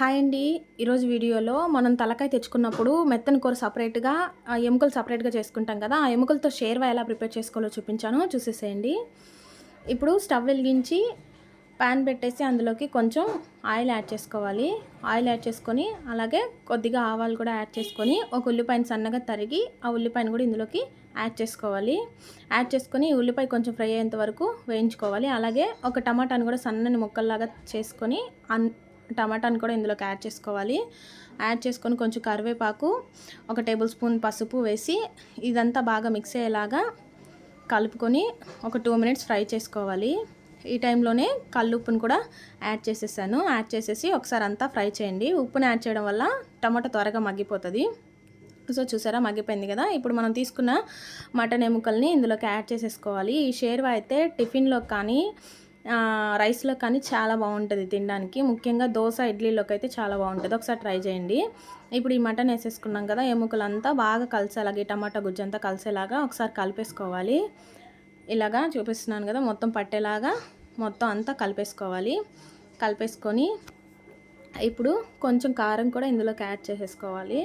Hi అండి. ఈరోజు వీడియోలో మనం తలకాయ తెచ్చుకున్నప్పుడు మెత్తని కూర సపరేట్గా ఆ ఎముకలు సపరేట్గా చేసుకుంటాం కదా ఆ ఎముకలతో షేర్వా ఎలా ప్రిపేర్ చేసుకోవాలో చూపించాను. చూసేసేయండి. ఇప్పుడు స్టవ్ వెలిగించి ప్యాన్ పెట్టేసి అందులోకి కొంచెం ఆయిల్ యాడ్ చేసుకోవాలి. ఆయిల్ యాడ్ చేసుకొని అలాగే కొద్దిగా ఆవాలు కూడా యాడ్ చేసుకొని ఒక ఉల్లిపాయను సన్నగా తరిగి ఆ ఉల్లిపాయను కూడా ఇందులోకి యాడ్ చేసుకోవాలి. యాడ్ చేసుకొని ఉల్లిపాయ కొంచెం ఫ్రై అయ్యేంత వరకు వేయించుకోవాలి. అలాగే ఒక టమాటాను కూడా సన్నని ముక్కల్లాగా చేసుకొని అన్ టమాటాని కూడా ఇందులోకి యాడ్ చేసుకోవాలి. యాడ్ చేసుకొని కొంచెం కరివేపాకు ఒక టేబుల్ స్పూన్ పసుపు వేసి ఇదంతా బాగా మిక్స్ అయ్యేలాగా కలుపుకొని ఒక టూ మినిట్స్ ఫ్రై చేసుకోవాలి. ఈ టైంలోనే కల్లుప్పును కూడా యాడ్ చేసేసాను. యాడ్ చేసేసి ఒకసారి అంతా ఫ్రై చేయండి. ఉప్పుని యాడ్ చేయడం వల్ల టమాటా త్వరగా మగ్గిపోతుంది. సో చూసారా మగ్గిపోయింది కదా? ఇప్పుడు మనం తీసుకున్న మటన్ ఎముకల్ని ఇందులోకి యాడ్ చేసేసుకోవాలి. ఈ షేర్వా అయితే టిఫిన్లో కానీ రైస్లో కానీ చాలా బాగుంటుంది తినడానికి. ముఖ్యంగా దోశ ఇడ్లీలోకి అయితే చాలా బాగుంటుంది. ఒకసారి ట్రై చేయండి. ఇప్పుడు ఈ మటన్ వేసేసుకున్నాం కదా ఎముకలంతా బాగా కలిసేలాగా ఈ టమాటా గుజ్జు అంతా కలిసేలాగా ఒకసారి కలిపేసుకోవాలి. ఇలాగా చూపిస్తున్నాను కదా మొత్తం పట్టేలాగా మొత్తం అంతా కలిపేసుకోవాలి. కలిపేసుకొని ఇప్పుడు కొంచెం కారం కూడా ఇందులోకి యాడ్ చేసేసుకోవాలి.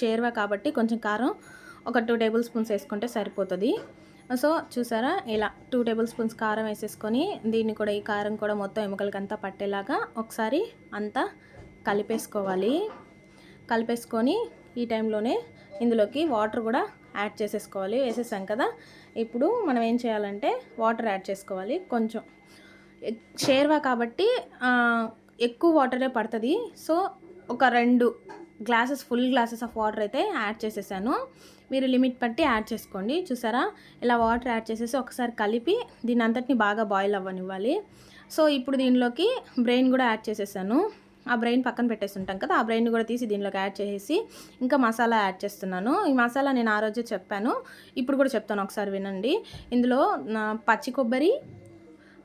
షేర్వా కాబట్టి కొంచెం కారం ఒక టూ టేబుల్ స్పూన్స్ వేసుకుంటే సరిపోతుంది. సో చూసారా? ఇలా టూ టేబుల్ స్పూన్స్ కారం వేసేసుకొని దీన్ని కూడా ఈ కారం కూడా మొత్తం ఎముకలకి అంతా పట్టేలాగా ఒకసారి అంతా కలిపేసుకోవాలి. కలిపేసుకొని ఈ టైంలోనే ఇందులోకి వాటర్ కూడా యాడ్ చేసేసుకోవాలి. వేసేసాం కదా? ఇప్పుడు మనం ఏం చేయాలంటే వాటర్ యాడ్ చేసుకోవాలి. కొంచెం షేర్వా కాబట్టి ఎక్కువ వాటరే పడుతుంది. సో ఒక రెండు glasses full glasses of water అయితే యాడ్ చేసేసాను. మీరు లిమిట్ బట్టి యాడ్ చేసుకోండి. చూసారా? ఇలా వాటర్ యాడ్ చేసేసి ఒకసారి కలిపి దీని అంతటిని బాగా బాయిల్ అవ్వనివ్వాలి. సో ఇప్పుడు దీనిలోకి బ్రెయిన్ కూడా యాడ్ చేసేసాను. ఆ బ్రెయిన్ పక్కన పెట్టేసి ఉంటాం కదా ఆ బ్రెయిన్ కూడా తీసి దీనిలోకి యాడ్ చేసేసి ఇంకా మసాలా యాడ్ చేస్తున్నాను. ఈ మసాలా నేను ఆ రోజే చెప్పాను. ఇప్పుడు కూడా చెప్తాను ఒకసారి వినండి. ఇందులో పచ్చి కొబ్బరి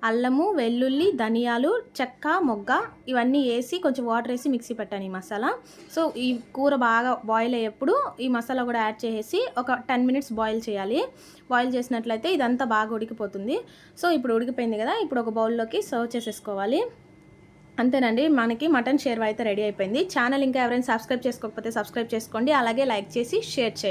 అల్లము వెల్లుల్లి ధనియాలు చెక్క మొగ్గ ఇవన్నీ వేసి కొంచెం వాటర్ వేసి మిక్సీ పెట్టాను ఈ మసాలా. సో ఈ కూర బాగా బాయిల్ అయ్యేప్పుడు ఈ మసాలా కూడా యాడ్ చేసేసి ఒక టెన్ మినిట్స్ బాయిల్ చేయాలి. బాయిల్ చేసినట్లయితే ఇదంతా బాగా ఉడికిపోతుంది. సో ఇప్పుడు ఉడికిపోయింది కదా ఇప్పుడు ఒక బౌల్లోకి సర్వ్ చేసేసుకోవాలి. అంతేనండి మనకి మటన్ షేర్వా అయితే రెడీ అయిపోయింది. ఛానల్ ఇంకా ఎవరైనా సబ్స్క్రైబ్ చేసుకోకపోతే సబ్స్క్రైబ్ చేసుకోండి. అలాగే లైక్ చేసి షేర్ చేయండి.